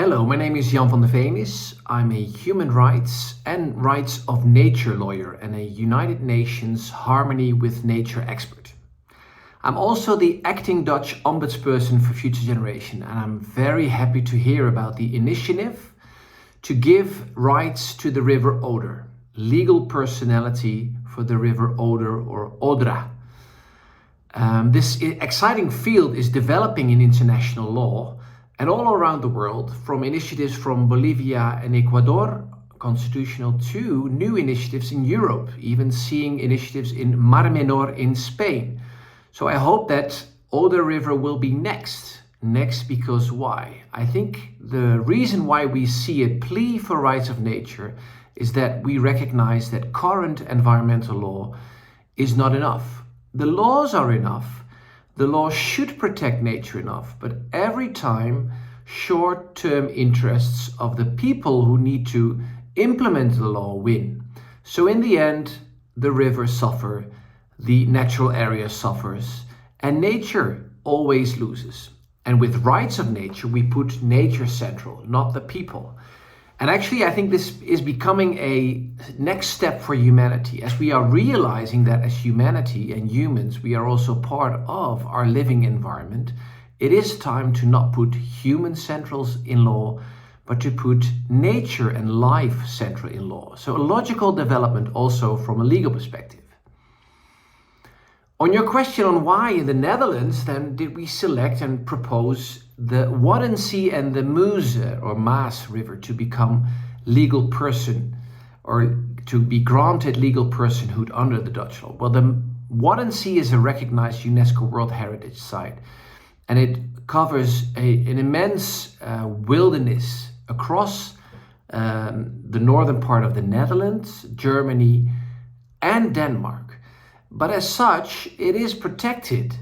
Hello, my name is Jan van der Veenis. I'm a human rights and rights of nature lawyer and a United Nations Harmony with Nature expert. I'm also the acting Dutch ombudsperson for Future Generation, and I'm very happy to hear about the initiative to give rights to the river Oder, legal personality for the river Oder or Odra. Um, this exciting field is developing in international law and all around the world, from initiatives from Bolivia and Ecuador, constitutional, to new initiatives in Europe, even seeing initiatives in Mar Menor in Spain. So I hope that Oder River will be next. Next because why? I think the reason why we see a plea for rights of nature is that we recognize that current environmental law is not enough. The laws are enough, the law should protect nature enough, but every time short term interests of the people who need to implement the law win. So, in the end, the rivers suffer, the natural area suffers, and nature always loses. And with rights of nature, we put nature central, not the people. And actually, I think this is becoming a next step for humanity as we are realizing that as humanity and humans, we are also part of our living environment. It is time to not put human centrals in law, but to put nature and life central in law. So, a logical development also from a legal perspective. On your question on why in the Netherlands then did we select and propose the Waddenzee and the Meuse or Maas River to become legal person or to be granted legal personhood under the Dutch law? Well, the Waddenzee is a recognized UNESCO World Heritage Site and it covers a, an immense uh, wilderness across um, the northern part of the Netherlands, Germany, and Denmark. But as such, it is protected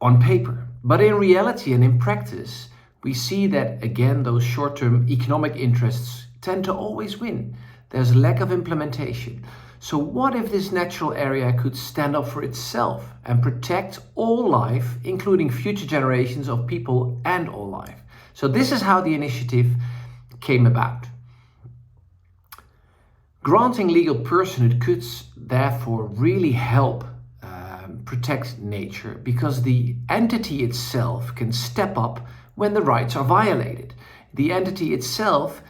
on paper. But in reality and in practice, we see that again, those short term economic interests tend to always win. There's a lack of implementation. So, what if this natural area could stand up for itself and protect all life, including future generations of people and all life? So, this is how the initiative came about. Granting legal personhood could therefore really help um, protect nature because the entity itself can step up when the rights are violated. The entity itself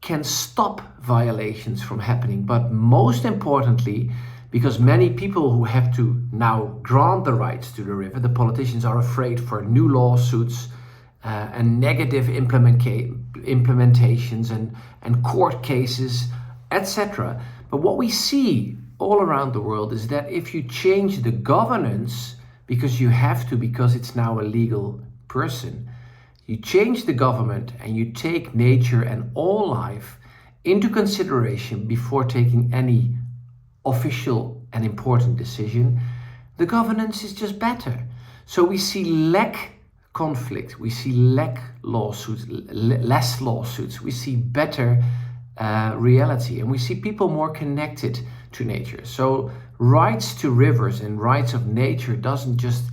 can stop violations from happening, but most importantly, because many people who have to now grant the rights to the river, the politicians are afraid for new lawsuits uh, and negative implementations and, and court cases etc. But what we see all around the world is that if you change the governance, because you have to, because it's now a legal person, you change the government and you take nature and all life into consideration before taking any official and important decision, the governance is just better. So we see lack conflict, we see lack lawsuits, less lawsuits, we see better uh, reality. And we see people more connected to nature. So rights to rivers and rights of nature doesn't just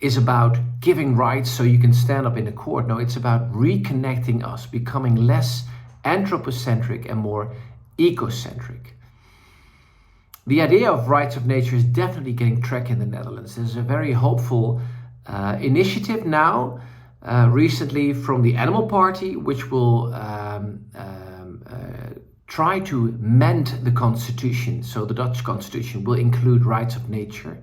is about giving rights so you can stand up in a court. No it's about reconnecting us becoming less anthropocentric and more ecocentric the idea of rights of nature is definitely getting track in the netherlands. There's a very hopeful uh, initiative now uh, recently from the animal party which will um, uh, try to mend the constitution. So the Dutch constitution will include rights of nature,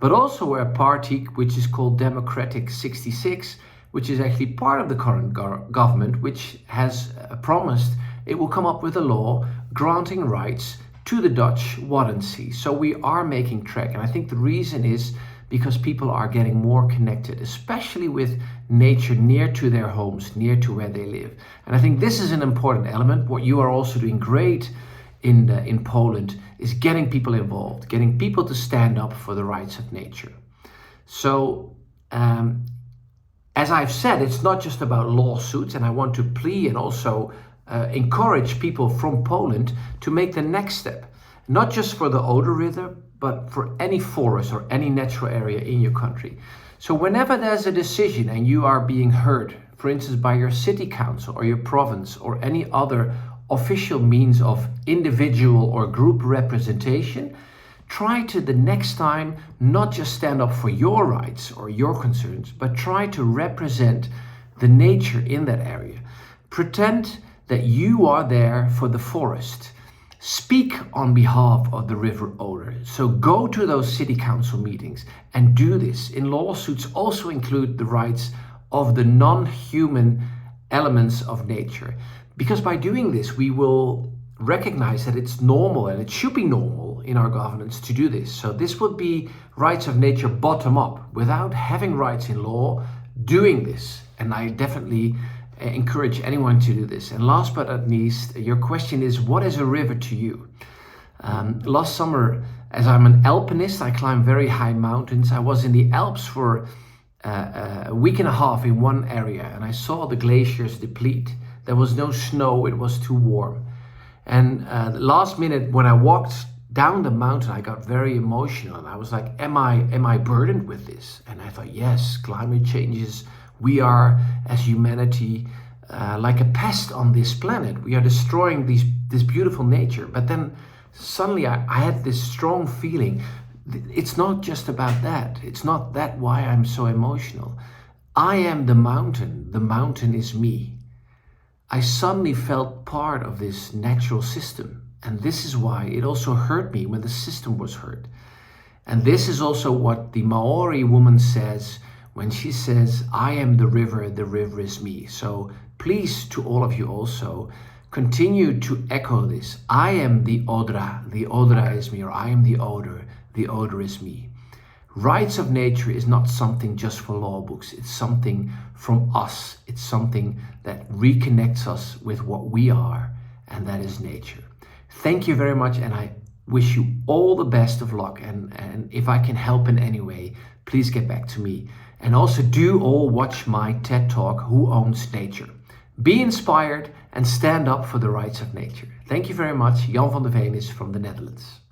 but also a party which is called Democratic 66, which is actually part of the current go- government, which has uh, promised it will come up with a law granting rights to the Dutch Waddenzee. So we are making track, and I think the reason is because people are getting more connected, especially with nature near to their homes, near to where they live. And I think this is an important element. What you are also doing great in, in Poland is getting people involved, getting people to stand up for the rights of nature. So, um, as I've said, it's not just about lawsuits, and I want to plea and also uh, encourage people from Poland to make the next step, not just for the Oder River, but for any forest or any natural area in your country. So, whenever there's a decision and you are being heard for instance, by your city council or your province or any other official means of individual or group representation, try to the next time not just stand up for your rights or your concerns, but try to represent the nature in that area. Pretend that you are there for the forest. Speak on behalf of the river Oder. So go to those city council meetings and do this. In lawsuits also include the rights of the non-human elements of nature. Because by doing this, we will recognize that it's normal and it should be normal in our governance to do this. So this would be rights of nature bottom up without having rights in law doing this. And I definitely encourage anyone to do this. And last but not least, your question is what is a river to you? Um, last summer, as I'm an alpinist, I climb very high mountains. I was in the Alps for uh, uh, a week and a half in one area and I saw the glaciers deplete. There was no snow, it was too warm. And uh, last minute when I walked down the mountain, I got very emotional. And I was like, am I, am I burdened with this? And I thought, yes, climate changes we are, as humanity, uh, like a pest on this planet. We are destroying these, this beautiful nature. But then suddenly I, I had this strong feeling it's not just about that. It's not that why I'm so emotional. I am the mountain. The mountain is me. I suddenly felt part of this natural system. And this is why it also hurt me when the system was hurt. And this is also what the Maori woman says when she says, I am the river, the river is me. So please, to all of you also, continue to echo this. I am the Odra, the Odra is me, or I am the odor, the odor is me. Rights of nature is not something just for law books, it's something from us. It's something that reconnects us with what we are, and that is nature. Thank you very much, and I wish you all the best of luck. And, and if I can help in any way, please get back to me. And also do all watch my TED Talk, Who Owns Nature? Be inspired and stand up for the rights of nature. Thank you very much. Jan van der Veen is from the Netherlands.